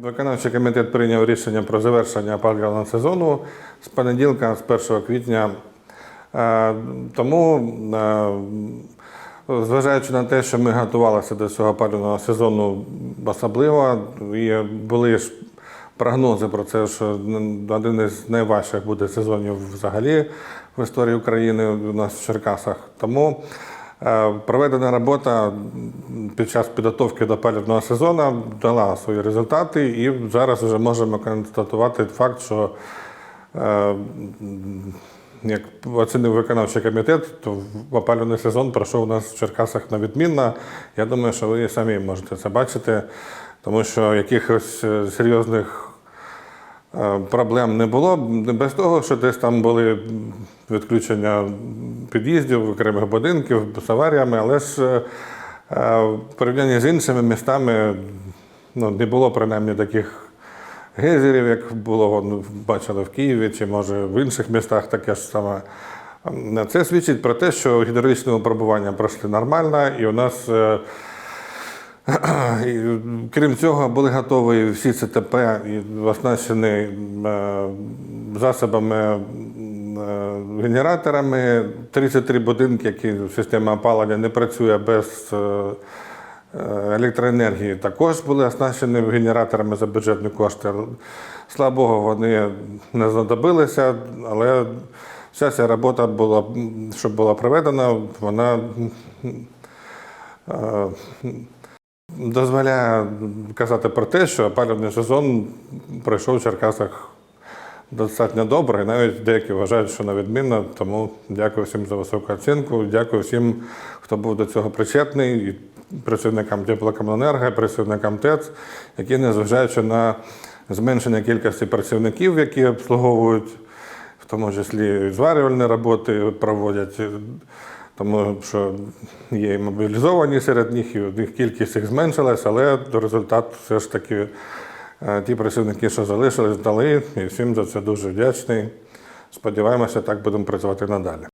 Виконавчий комітет прийняв рішення про завершення опалювального сезону з понеділка, з 1 квітня. Е, Тому, е, зважаючи на те, що ми готувалися до цього опалювального сезону особливо, і були ж прогнози про це, що один із найважчих буде сезонів взагалі в історії України у нас в Черкасах. Тому Проведена робота під час підготовки до опалювального сезону дала свої результати, і зараз вже можемо констатувати факт, що е, як оцінив виконавчий комітет, то опалювальний сезон пройшов у нас в Черкасах на відмінно. Я думаю, що ви самі можете це бачити, тому що якихось е, серйозних Е, Проблем не було без того, що десь там були відключення під'їздів, окремих будинків з аваріями, але ж е, в порівнянні з іншими містами ну, не було принаймні таких гейзерів, як було бачили в Києві чи може в інших містах таке ж саме. Це свідчить про те, що гідравлічне випробування пройшли нормально, і у нас. Крім цього, були готові всі ЦТП і оснащені е, засобами е, генераторами. 33 будинки, які система опалення не працює без е, електроенергії, також були оснащені генераторами за бюджетні кошти. Слава Богу, вони не знадобилися, але вся ця робота була, що була проведена, вона. Дозволяє казати про те, що опалювальний сезон пройшов в Черкасах достатньо добре, і навіть деякі вважають, що на відмінно. Тому дякую всім за високу оцінку. Дякую всім, хто був до цього причетний, і працівникам теплокомуненерго, працівникам ТЕЦ, які, незважаючи на зменшення кількості працівників, які обслуговують, в тому числі і зварювальні роботи проводять. Тому що є і мобілізовані серед них, і у них кількість їх зменшилась, але результат все ж таки е, ті працівники, що залишились, дали, і всім за це дуже вдячний. Сподіваємося, так будемо працювати надалі.